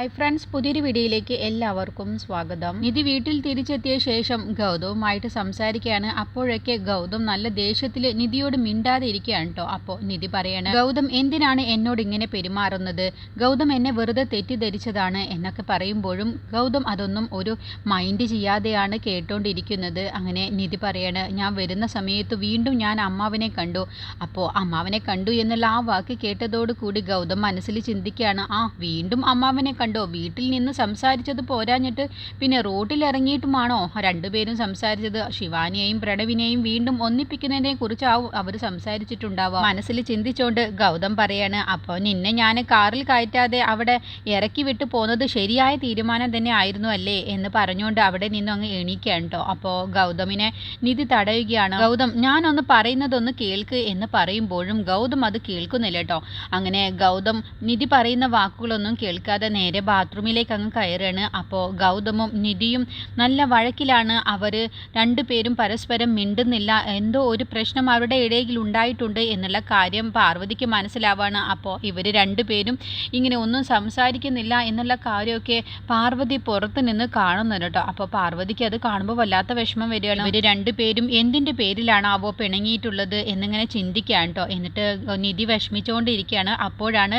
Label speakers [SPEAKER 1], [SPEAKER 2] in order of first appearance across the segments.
[SPEAKER 1] Hi friends പുതിയൊരു വീഡിയോയിലേക്ക് എല്ലാവർക്കും സ്വാഗതം. നിധി വീട്ടിൽ തിരിച്ചെത്തിയ ശേഷം ഗൗതവുമായിട്ട് സംസാരിക്കുകയാണ്. അപ്പോഴൊക്കെ ഗൗതം നല്ല ദേഷ്യത്തിൽ നിധിയോട് മിണ്ടാതെ ഇരിക്കുകയാണ് കേട്ടോ. അപ്പോൾ നിധി പറയാണ് ഗൗതം എന്തിനാണ് എന്നോട് ഇങ്ങനെ പെരുമാറുന്നത്? ഗൗതം എന്നെ വെറുതെ തെറ്റിദ്ധരിച്ചതാണ് എന്നൊക്കെ പറയുമ്പോഴും ഗൗതം അതൊന്നും ഒരു മൈൻഡ് ചെയ്യാതെയാണ് കേട്ടോണ്ടിരിക്കുന്നത്. അങ്ങനെ നിധി പറയാണ് ഞാൻ വരുന്ന സമയത്ത് വീണ്ടും ഞാൻ അമ്മാവിനെ കണ്ടു. അപ്പോൾ അമ്മാവനെ കണ്ടു എന്നുള്ള ആ വാക്ക് കേട്ടതോടുകൂടി ഗൗതം മനസ്സിൽ ചിന്തിക്കുകയാണ് ആ വീണ്ടും അമ്മാവനെ കണ്ടോ. വീട്ടിൽ നിന്ന് സംസാരിച്ചത് പോരാഞ്ഞിട്ട് പിന്നെ റോട്ടിലിറങ്ങിയിട്ടുമാണോ രണ്ടുപേരും സംസാരിച്ചത് ശിവാനിയെയും പ്രണവിനെയും വീണ്ടും ഒന്നിപ്പിക്കുന്നതിനെ കുറിച്ചാവും അവർ സംസാരിച്ചിട്ടുണ്ടാവുക മനസ്സിൽ ചിന്തിച്ചോണ്ട് ഗൗതം പറയാണ് അപ്പോൾ നിന്നെ ഞാൻ കാറിൽ കയറ്റാതെ അവിടെ ഇറക്കി വിട്ടു പോകുന്നത് ശരിയായ തീരുമാനം തന്നെ ആയിരുന്നു അല്ലേ? എന്ന് പറഞ്ഞുകൊണ്ട് അവിടെ നിന്ന് അങ്ങ് എണീക്കുകയാണ് കേട്ടോ അപ്പോൾ ഗൗതമിനെ നിധി തടയുകയാണ്. ഗൗതം ഞാനൊന്ന് പറയുന്നതൊന്ന് കേൾക്ക് എന്ന് പറയുമ്പോഴും ഗൗതം അത് കേൾക്കുന്നില്ല കേട്ടോ അങ്ങനെ ഗൗതം നിധി പറയുന്ന വാക്കുകളൊന്നും കേൾക്കാതെ നേരെ ബാത്റൂമിലേക്ക് അങ്ങ് കയറുകയാണ് അപ്പോൾ ഗൗതമും നിധിയും നല്ല വഴക്കിലാണ് അവർ രണ്ടുപേരും പരസ്പരം മിണ്ടുന്നില്ല. എന്തോ ഒരു പ്രശ്നം അവരുടെ ഇടയിൽ ഉണ്ടായിട്ടുണ്ട് എന്നുള്ള കാര്യം പാർവതിക്ക് മനസ്സിലാവാണ്. അപ്പോൾ ഇവർ രണ്ടുപേരും ഇങ്ങനെ ഒന്നും സംസാരിക്കുന്നില്ല എന്നുള്ള കാര്യമൊക്കെ പാർവതി പുറത്ത് നിന്ന് കാണുന്നുണ്ട് കേട്ടോ. അപ്പോൾ പാർവതിക്ക് അത് കാണുമ്പോൾ വല്ലാത്ത വിഷമം വരികയാണ്. ഇവർ രണ്ടുപേരും എന്തിന്റെ പേരിലാണാവോ പിണങ്ങിയിട്ടുള്ളത് എന്നിങ്ങനെ ചിന്തിക്കുകയാണ് കേട്ടോ. എന്നിട്ട് നിധി വിഷമിച്ചുകൊണ്ടിരിക്കുകയാണ്. അപ്പോഴാണ്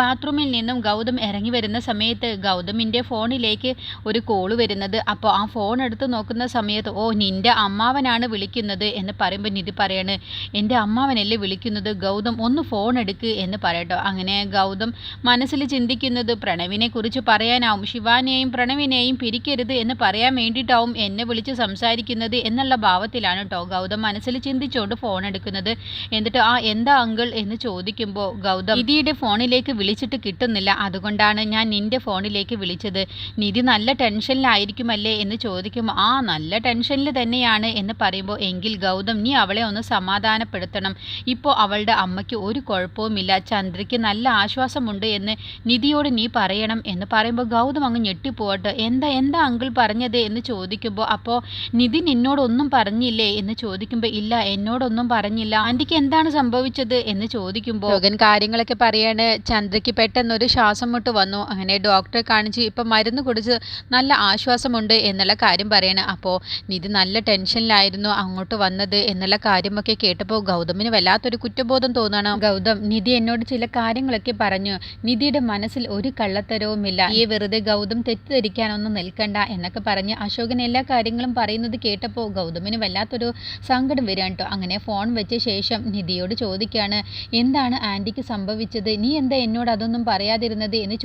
[SPEAKER 1] ബാത്റൂമിൽ നിന്നും ഗൗതം ഇറങ്ങി വരുന്ന സമയത്ത് ഗൗതമിന്റെ ഫോണിലേക്ക് ഒരു കോൾ വരുന്നത്. അപ്പോൾ ആ ഫോൺ എടുത്ത് നോക്കുന്ന സമയത്ത് ഓ നിന്റെ അമ്മാവനാണ് വിളിക്കുന്നത് എന്ന് പറയുമ്പോൾ നിധി പറയാണ് എന്റെ അമ്മാവനല്ലേ വിളിക്കുന്നത്? ഗൗതം ഒന്ന് ഫോൺ എടുക്ക് എന്ന് പറയട്ടോ. അങ്ങനെ ഗൗതം മനസ്സിൽ ചിന്തിക്കുന്നത് പ്രണവിനെ കുറിച്ച് പറയാനാവും. ശിവാനെയും പ്രണവിനെയും പിരിക്കരുത് എന്ന് പറയാൻ വേണ്ടിയിട്ടാവും എന്നെ വിളിച്ച് സംസാരിക്കുന്നത് എന്നുള്ള ഭാവത്തിലാണ് കേട്ടോ ഗൗതം മനസ്സിൽ ചിന്തിച്ചുകൊണ്ട് ഫോൺ എടുക്കുന്നത്. എന്നിട്ട് ആ എന്താ അങ്കിൾ? എന്ന് ചോദിക്കുമ്പോൾ ഗൗതം നിധിയുടെ ഫോണിലേക്ക് വിളിച്ചിട്ട് കിട്ടുന്നില്ല. അതുകൊണ്ടാണ് ഞാൻ നിന്റെ ഫോണിലേക്ക് വിളിച്ചത്. നിധി നല്ല ടെൻഷനിലായിരിക്കുമല്ലേ എന്ന് ചോദിക്കുമ്പോൾ ആ നല്ല ടെൻഷനിൽ തന്നെയാണ് എന്ന് പറയുമ്പോൾ എങ്കിൽ ഗൗതം നീ അവളെ ഒന്ന് സമാധാനപ്പെടുത്തണം. ഇപ്പോൾ അവളുടെ അമ്മയ്ക്ക് ഒരു കുഴപ്പവുമില്ല. ചന്ദ്രയ്ക്ക് നല്ല ആശ്വാസമുണ്ട് എന്ന് നിധിയോട് നീ പറയണം എന്ന് പറയുമ്പോൾ ഗൗതം അങ്ങ് ഞെട്ടിപ്പോട്ട് എന്താ എന്താ അങ്കിൾ പറഞ്ഞത് എന്ന് ചോദിക്കുമ്പോൾ അപ്പോൾ നിധി നിന്നോടൊന്നും പറഞ്ഞില്ലേ എന്ന് ചോദിക്കുമ്പോൾ ഇല്ല എന്നോടൊന്നും പറഞ്ഞില്ല. ആന്റിക്ക് എന്താണ് സംഭവിച്ചത് എന്ന് ചോദിക്കുമ്പോൾ ലോകൻ കാര്യങ്ങളൊക്കെ പറയാണ്. ചന്ദ്രയ്ക്ക് പെട്ടെന്നൊരു ശ്വാസം മുട്ട് വന്നു. അങ്ങനെ ഡോക്ടറെ കാണിച്ച് ഇപ്പം മരുന്ന് കുടിച്ച് നല്ല ആശ്വാസമുണ്ട് എന്നുള്ള കാര്യം പറയാണ്. അപ്പോൾ നിധി നല്ല ടെൻഷനിലായിരുന്നു അങ്ങോട്ട് വന്നത് എന്നുള്ള കാര്യമൊക്കെ കേട്ടപ്പോൾ ഗൗതമിന് വല്ലാത്തൊരു കുറ്റബോധം തോന്നണം. ഗൗതം നിധി എന്നോട് ചില കാര്യങ്ങളൊക്കെ പറഞ്ഞു. നിധിയുടെ മനസ്സിൽ ഒരു കള്ളത്തരവുമില്ല. ഈ വെറുതെ ഗൗതം തെറ്റിദ്ധരിക്കാനൊന്നും നിൽക്കണ്ട എന്നൊക്കെ പറഞ്ഞ് അശോകൻ എല്ലാ കാര്യങ്ങളും പറയുന്നത് കേട്ടപ്പോൾ ഗൗതമിന് വല്ലാത്തൊരു സങ്കടം വരികയാണ് കേട്ടോ. അങ്ങനെ ഫോൺ വെച്ച ശേഷം നിധിയോട് ചോദിക്കുകയാണ് എന്താണ് ആന്റിക്ക് സംഭവിച്ചത്? നീ എന്താ എന്നോട് അതൊന്നും പറയാതിരുന്നത്? എന്ന്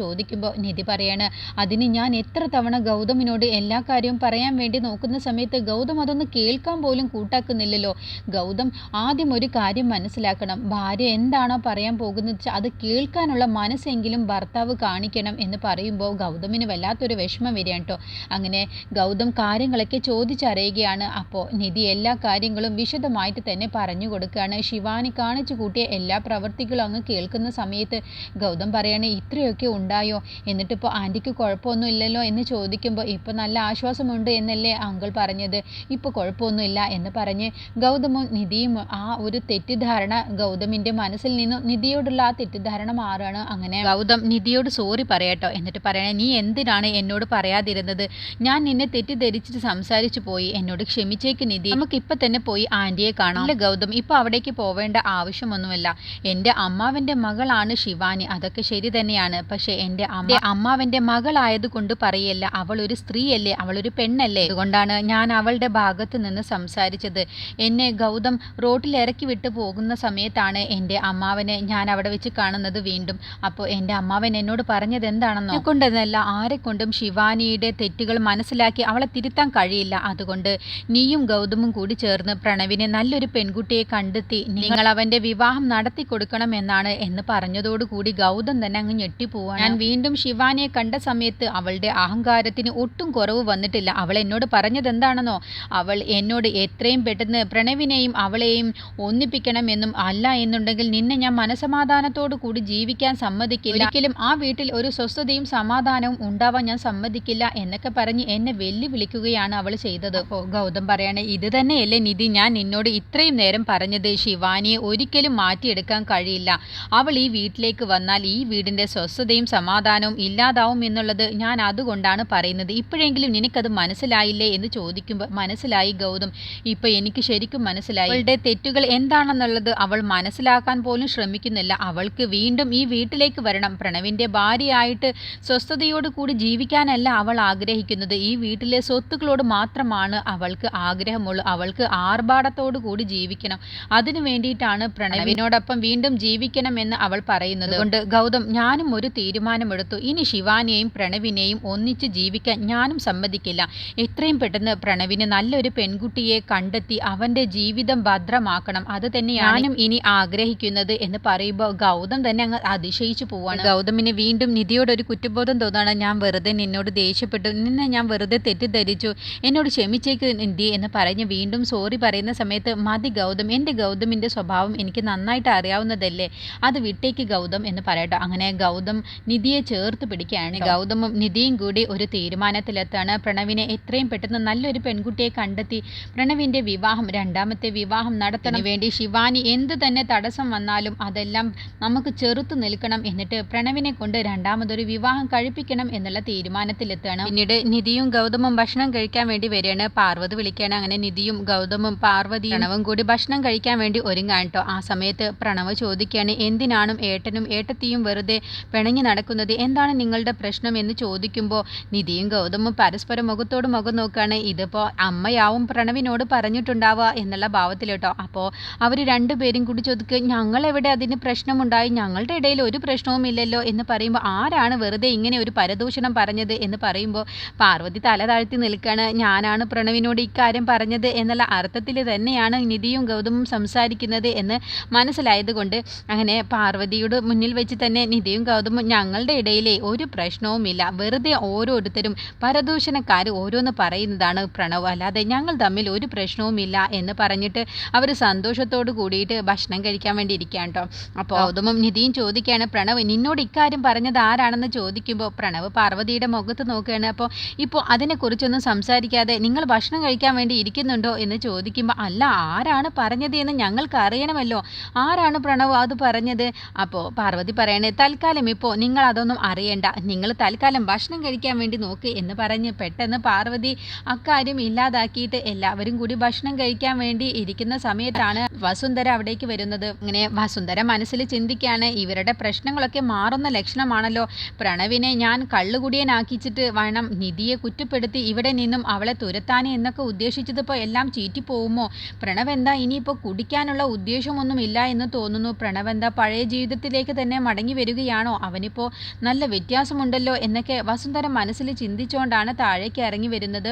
[SPEAKER 1] ചോദിക്കുമ്പോൾ നിധി പറയാണ് അതിന് ഞാൻ എത്ര തവണ ഗൗതമിനോട് എല്ലാ കാര്യവും പറയാൻ വേണ്ടി നോക്കുന്ന സമയത്ത് ഗൗതം അതൊന്ന് കേൾക്കാൻ പോലും കൂട്ടാക്കുന്നില്ലല്ലോ. ഗൗതം ആദ്യം ഒരു കാര്യം മനസ്സിലാക്കണം. ഭാര്യ എന്താണോ പറയാൻ പോകുന്നത് വെച്ചാൽ അത് കേൾക്കാനുള്ള മനസ്സെങ്കിലും ഭർത്താവ് കാണിക്കണം എന്ന് പറയുമ്പോൾ ഗൗതമിന് വല്ലാത്തൊരു വിഷമം വരികയാണ് കേട്ടോ അങ്ങനെ ഗൗതം കാര്യങ്ങളൊക്കെ ചോദിച്ചറിയുകയാണ്. അപ്പോൾ നിധി എല്ലാ കാര്യങ്ങളും വിശദമായിട്ട് തന്നെ പറഞ്ഞു കൊടുക്കുകയാണ്. ശിവാനി കാണിച്ചു കൂട്ടിയ എല്ലാ പ്രവൃത്തികളും അങ്ങ് കേൾക്കുന്ന സമയത്ത് ഗൗതം പറയാണ് ഇത്രയൊക്കെ ഉണ്ടായോ? എന്നിട്ടിപ്പോൾ ആന്റിക്ക് കുഴപ്പമൊന്നും ഇല്ലല്ലോ എന്ന് ചോദിക്കുമ്പോൾ ഇപ്പോൾ നല്ല ആശ്വാസമുണ്ട് എന്നല്ലേ അങ്കിൾ പറഞ്ഞത്. ഇപ്പോൾ കുഴപ്പമൊന്നുമില്ല എന്ന് പറഞ്ഞ് ഗൗതമും നിധിയും ആ ഒരു തെറ്റിദ്ധാരണ ഗൗതമിന്റെ മനസ്സിൽ നിന്നും നിധിയോടുള്ള ആ തെറ്റിദ്ധാരണ മാറുകയാണ് അങ്ങനെ ഗൗതം നിധിയോട് സോറി പറയട്ടോ. എന്നിട്ട് പറയണേ നീ എന്തിനാണ് എന്നോട് പറയാതിരുന്നത്? ഞാൻ നിന്നെ തെറ്റിദ്ധരിച്ചിട്ട് സംസാരിച്ചു പോയി. എന്നോട് ക്ഷമിച്ചേക്ക് നിധി. നമുക്ക് ഇപ്പം തന്നെ പോയി ആന്റിയെ കാണാം. അല്ല ഗൗതം ഇപ്പോൾ അവിടേക്ക് പോവേണ്ട ആവശ്യമൊന്നുമില്ല. എന്റെ അമ്മാവന്റെ മകളാണ് ശിവാനി. അതൊക്കെ ശരി തന്നെയാണ്. പക്ഷേ എന്റെ അമ്മ. അമ്മാവന്റെ മകളായതുകൊണ്ട് പറയല്ല അവൾ ഒരു സ്ത്രീയല്ലേ അവൾ ഒരു പെണ്ണല്ലേ. അതുകൊണ്ടാണ് ഞാൻ അവളുടെ ഭാഗത്ത് നിന്ന് സംസാരിച്ചത്. എന്നെ ഗൗതം റോട്ടിൽ ഇറക്കി വിട്ട് പോകുന്ന സമയത്താണ് എന്റെ അമ്മാവനെ ഞാൻ അവിടെ വെച്ച് കാണുന്നത് വീണ്ടും. അപ്പോൾ എന്റെ അമ്മാവൻ എന്നോട് പറഞ്ഞത് എന്താണെന്നോ? കൊണ്ടെന്നല്ല ആരെ കൊണ്ടും ശിവാനിയുടെ തെറ്റുകൾ മനസ്സിലാക്കി അവളെ തിരുത്താൻ കഴിയില്ല. അതുകൊണ്ട് നീയും ഗൗതമും കൂടി ചേർന്ന് പ്രണവിനെ നല്ലൊരു പെൺകുട്ടിയെ കണ്ടെത്തി. നിങ്ങൾ അവന്റെ വിവാഹം നടത്തി കൊടുക്കണം എന്നാണ് എന്ന് പറഞ്ഞതോടുകൂടി ഗൗതം തന്നെ അങ്ങ് ഞെട്ടിപ്പോവാൻ ഞാൻ വീണ്ടും ശിവാനിയെ കണ്ട സമയത്ത് അവളുടെ അഹങ്കാരത്തിന് ഒട്ടും കുറവ് വന്നിട്ടില്ല. അവൾ എന്നോട് പറഞ്ഞതെന്താണെന്നോ അവൾ എന്നോട് എത്രയും പെട്ടെന്ന് പ്രണവിനെയും അവളെയും ഒന്നിപ്പിക്കണമെന്നും അല്ല എന്നുണ്ടെങ്കിൽ നിന്നെ ഞാൻ മനസമാധാനത്തോടു കൂടി ജീവിക്കാൻ സമ്മതിക്കില്ല. ഒരിക്കലും ആ വീട്ടിൽ ഒരു സ്വസ്ഥതയും സമാധാനവും ഉണ്ടാവാൻ ഞാൻ സമ്മതിക്കില്ല എന്നൊക്കെ പറഞ്ഞ് എന്നെ വെല്ലുവിളിക്കുകയാണ് അവൾ ചെയ്തത്. അപ്പോൾ ഗൗതം പറയണേ ഇത് തന്നെയല്ലേ നിധി. ഞാൻ നിന്നോട് ഇത്രയും നേരം പറഞ്ഞത് ശിവാനിയെ ഒരിക്കലും മാറ്റിയെടുക്കാൻ കഴിയില്ല. അവൾ ഈ വീട്ടിലേക്ക് വന്നാൽ ഈ വീടിന്റെ സ്വസ്ഥതയും സമാധാനവും തീരുമാനവും ഇല്ലാതാവും എന്നുള്ളത് ഞാൻ അതുകൊണ്ടാണ് പറയുന്നത്. ഇപ്പോഴെങ്കിലും നിനക്കത് മനസ്സിലായില്ലേ എന്ന് ചോദിക്കുമ്പോൾ മനസ്സിലായി ഗൗതം. ഇപ്പൊ എനിക്ക് ശരിക്കും മനസ്സിലായി. അവളുടെ തെറ്റുകൾ എന്താണെന്നുള്ളത് അവൾ മനസ്സിലാക്കാൻ പോലും ശ്രമിക്കുന്നില്ല. അവൾക്ക് വീണ്ടും ഈ വീട്ടിലേക്ക് വരണം. പ്രണവിന്റെ ഭാര്യയായിട്ട് സ്വസ്ഥതയോട് കൂടി ജീവിക്കാനല്ല അവൾ ആഗ്രഹിക്കുന്നത്. ഈ വീട്ടിലെ സ്വത്തുക്കളോട് മാത്രമാണ് അവൾക്ക് ആഗ്രഹമുള്ളൂ. അവൾക്ക് ആർഭാടത്തോടു കൂടി ജീവിക്കണം. അതിനു വേണ്ടിയിട്ടാണ് പ്രണവിനോടൊപ്പം വീണ്ടും ജീവിക്കണം എന്ന് അവൾ പറയുന്നത്. കൊണ്ട് ഗൗതം ഞാനും ഒരു തീരുമാനമെടുത്തു ഇനി ശിവാനിയെയും പ്രണവിനെയും ഒന്നിച്ച് ജീവിക്കാൻ ഞാനും സമ്മതിക്കില്ല. എത്രയും പെട്ടെന്ന് പ്രണവിന് നല്ലൊരു പെൺകുട്ടിയെ കണ്ടെത്തി അവന്റെ ജീവിതം ഭദ്രമാക്കണം. അത് തന്നെ ഞാനും ഇനി ആഗ്രഹിക്കുന്നത് എന്ന് പറയുമ്പോൾ ഗൗതം തന്നെ അങ്ങ് അതിശയിച്ചു പോവാണ്. ഗൗതമിന് വീണ്ടും നിധിയോട് ഒരു കുറ്റബോധം തോന്നാണ്. ഞാൻ വെറുതെ നിന്നോട് ദേഷ്യപ്പെട്ടു. നിന്നെ ഞാൻ വെറുതെ തെറ്റിദ്ധരിച്ചു. എന്നോട് ക്ഷമിച്ചേക്ക് നിധി എന്ന് പറഞ്ഞ് വീണ്ടും സോറി പറയുന്ന സമയത്ത് മതി ഗൗതം എന്റെ ഗൗതമിന്റെ സ്വഭാവം എനിക്ക് നന്നായിട്ട് അറിയാവുന്നതല്ലേ? അത് വിട്ടേക്ക് ഗൗതം എന്ന് പറയട്ടോ. അങ്ങനെ ഗൗതം നിധിയെ ചേർത്ത് പിടിക്കുകയാണ്. ഗൗതമും നിധിയും കൂടി ഒരു തീരുമാനത്തിലെത്താണ്. പ്രണവിനെ എത്രയും പെട്ടെന്ന് നല്ലൊരു പെൺകുട്ടിയെ കണ്ടെത്തി. പ്രണവിന്റെ വിവാഹം രണ്ടാമത്തെ വിവാഹം നടത്തണം. വേണ്ടി ശിവാനി എന്ത് തന്നെ തടസ്സം വന്നാലും അതെല്ലാം നമുക്ക് ചെറുത്തു നിൽക്കണം എന്നിട്ട് പ്രണവിനെ കൊണ്ട് രണ്ടാമതൊരു വിവാഹം കഴിപ്പിക്കണം എന്നുള്ള തീരുമാനത്തിലെത്തണം. പിന്നീട് നിധിയും ഗൗതമും ഭക്ഷണം കഴിക്കാൻ വേണ്ടി വരികയാണ്. പാർവതി വിളിക്കുകയാണ്. അങ്ങനെ നിധിയും ഗൗതമും പാർവതി പ്രണവും കൂടി ഭക്ഷണം കഴിക്കാൻ വേണ്ടി ഒരുങ്ങാൻ കേട്ടോ ആ സമയത്ത് പ്രണവ് ചോദിക്കുകയാണ് എന്തിനാണ് ഏട്ടനും ഏട്ടത്തിയും വെറുതെ പിണങ്ങി നടക്കുന്നത്? എന്താണ് നിങ്ങളുടെ പ്രശ്നം എന്ന് ചോദിക്കുമ്പോൾ നിധിയും ഗൗതമും പരസ്പരം മുഖത്തോട് മുഖം നോക്കുകയാണ്. ഇതിപ്പോൾ അമ്മയാവും പ്രണവിനോട് പറഞ്ഞിട്ടുണ്ടാവുക എന്നുള്ള ഭാവത്തിൽ കേട്ടോ. അപ്പോൾ അവർ രണ്ടുപേരും കൂടി ചോദിക്കുക ഞങ്ങൾ എവിടെ അതിന് പ്രശ്നമുണ്ടായി? ഞങ്ങളുടെ ഇടയിൽ ഒരു പ്രശ്നവും ഇല്ലല്ലോ? എന്ന് പറയുമ്പോൾ ആരാണ് വെറുതെ ഇങ്ങനെ ഒരു പരദൂഷണം പറഞ്ഞത്? എന്ന് പറയുമ്പോൾ പാർവതി തല താഴ്ത്തി നിൽക്കുകയാണ് ഞാനാണ് പ്രണവിനോട് ഇക്കാര്യം പറഞ്ഞത്? എന്നുള്ള അർത്ഥത്തിൽ തന്നെയാണ് നിധിയും ഗൗതമും സംസാരിക്കുന്നത് എന്ന് മനസ്സിലായതുകൊണ്ട് അങ്ങനെ പാർവതിയുടെ മുന്നിൽ വെച്ച് തന്നെ നിധിയും ഗൗതമും ഞങ്ങളുടെ ഇടയിലെ ഒരു പ്രശ്നവുമില്ല. വെറുതെ ഓരോരുത്തരും പരദൂഷണക്കാർ ഓരോന്ന് പറയുന്നതാണ് പ്രണവ്. അല്ലാതെ ഞങ്ങൾ തമ്മിൽ ഒരു പ്രശ്നവുമില്ല എന്ന് പറഞ്ഞിട്ട് അവർ സന്തോഷത്തോട് കൂടിയിട്ട് ഭക്ഷണം കഴിക്കാൻ വേണ്ടി ഇരിക്കുകയാണ് കേട്ടോ അപ്പോൾ ഗൗതമും നിധിയും ചോദിക്കുകയാണ് പ്രണവ് നിന്നോട് ഇക്കാര്യം പറഞ്ഞത് ആരാണെന്ന് ചോദിക്കുമ്പോൾ പ്രണവ് പാർവതിയുടെ മുഖത്ത് നോക്കുകയാണ്. അപ്പോൾ ഇപ്പോൾ അതിനെക്കുറിച്ചൊന്നും സംസാരിക്കാതെ നിങ്ങൾ ഭക്ഷണം കഴിക്കാൻ വേണ്ടി ഇരിക്കുന്നുണ്ടോ എന്ന് ചോദിക്കുമ്പോൾ അല്ല ആരാണ് പറഞ്ഞത് എന്ന് ഞങ്ങൾക്ക് അറിയണമല്ലോ. ആരാണ് പ്രണവ് അത് പറഞ്ഞത്? അപ്പോൾ പാർവതി പറയണേ തൽക്കാലം ഇപ്പോൾ നിങ്ങൾ അതൊന്നും അറിയണ്ട. നിങ്ങൾ തൽക്കാലം ഭക്ഷണം കഴിക്കാൻ വേണ്ടി നോക്ക് എന്ന് പറഞ്ഞ് പെട്ടെന്ന് പാർവതി അക്കാര്യം ഇല്ലാതാക്കിയിട്ട് എല്ലാവരും കൂടി ഭക്ഷണം കഴിക്കാൻ വേണ്ടി ഇരിക്കുന്ന സമയത്താണ് വസുന്ധര അവിടേക്ക് വരുന്നത്. അങ്ങനെ വസുന്ധര മനസ്സിൽ ചിന്തിക്കുകയാണ് ഇവരുടെ പ്രശ്നങ്ങളൊക്കെ മാറുന്ന ലക്ഷണമാണല്ലോ. പ്രണവിനെ ഞാൻ കള്ളുകുടിയനാക്കിച്ചിട്ട് വേണം നിധിയെ കുറ്റപ്പെടുത്തി ഇവിടെ നിന്നും അവളെ തുരത്താനേ എന്നൊക്കെ ഉദ്ദേശിച്ചതിപ്പോൾ എല്ലാം ചീറ്റിപ്പോകുമോ പ്രണവ് എന്താ ഇനിയിപ്പോൾ കുടിക്കാനുള്ള ഉദ്ദേശമൊന്നും ഇല്ല എന്ന് തോന്നുന്നു. പ്രണവ് എന്താ പഴയ ജീവിതത്തിലേക്ക് തന്നെ മടങ്ങി വരികയാണോ? അവനിപ്പോൾ നല്ല വ്യത്യാസമുണ്ടല്ലോ എന്നൊക്കെ വസുന്ധര മനസ്സിൽ ചിന്തിച്ചുകൊണ്ടാണ് താഴേക്ക് ഇറങ്ങി വരുന്നത്.